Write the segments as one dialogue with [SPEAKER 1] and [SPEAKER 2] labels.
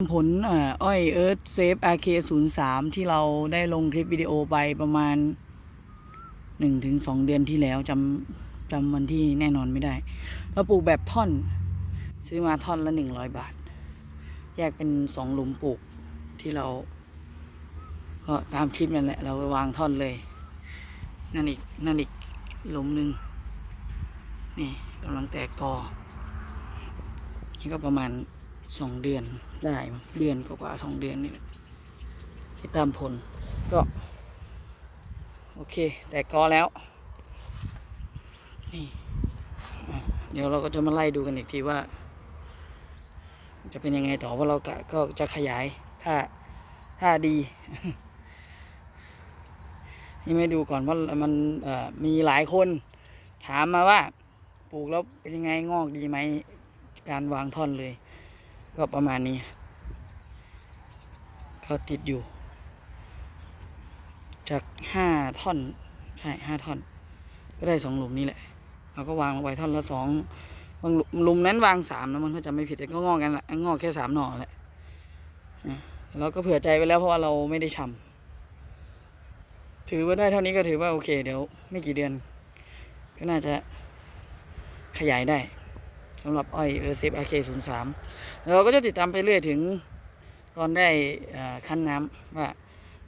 [SPEAKER 1] ผลอ้อยเอิร์ธเซฟ RK 0 3ที่เราได้ลงคลิปวิดีโอไปประมาณ1-2เดือนที่แล้วจำจำวันที่แน่นอนไม่ได้ เราปลูกแบบท่อน ซื้อมาท่อนละ100บาท แยกเป็นสองหลุมปลูกที่เรา ก็ตามคลิปนั่นแหละ เราไปวางท่อนเลย นั่นอีก นั่นอีกหลุมหนึ่งนี่กำลังแตกกอนี่ก็ประมาณ สองเดือนได้เดือนกว่าสองเดือนนี่ที่ตามผลก็ โอเค แต่กอแล้วนี่เดี๋ยวเราก็จะมาไล่ดูกันอีกทีว่า จะเป็นยังไงต่อว่าเราก,ก็จะขยายถ้าถ้าดีนี่ไม่ดูก่อนว่ามันมีหลายคน ถามมาว่า ปลูกแล้วเป็นยังไงงอกดีไหมการวางท่อนเลย ก็ประมาณนี้ก็ติดอยู่ จากห้าท่อน ใช่ห้าท่อน ก็ได้สองหลุมนี่แหละ เราก็วางลงไปท่อนละสองบางหลุมนั้นวางสามนะมันก็จะไม่ผิดก็งอกกันละงอกแค่สามหน่อแหละเราก็เผื่อใจไว้แล้วเพราะว่าเราไม่ได้ชำถือว่าได้เท่านี้ก็ถือว่าโอเค เดี๋ยว ไม่กี่เดือน ก็น่าจะขยายได้ สำหรับอ้อยเออเซฟอาเคศูนย์สามเราก็จะติดตามไปเรื่อยถึงตอนได้ขั้นน้ำว่า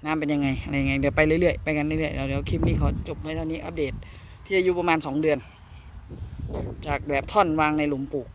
[SPEAKER 1] น้ำเป็นยังไงอะไรยังไงเดี๋ยวไปเรื่อยๆไปกันเรื่อยๆเดี๋ยวเดี๋ยวคลิปนี้ขอจบไว้เท่านี้อัปเดตที่อายุประมาณ 2 เดือน จากแบบท่อนวางในหลุมปลูก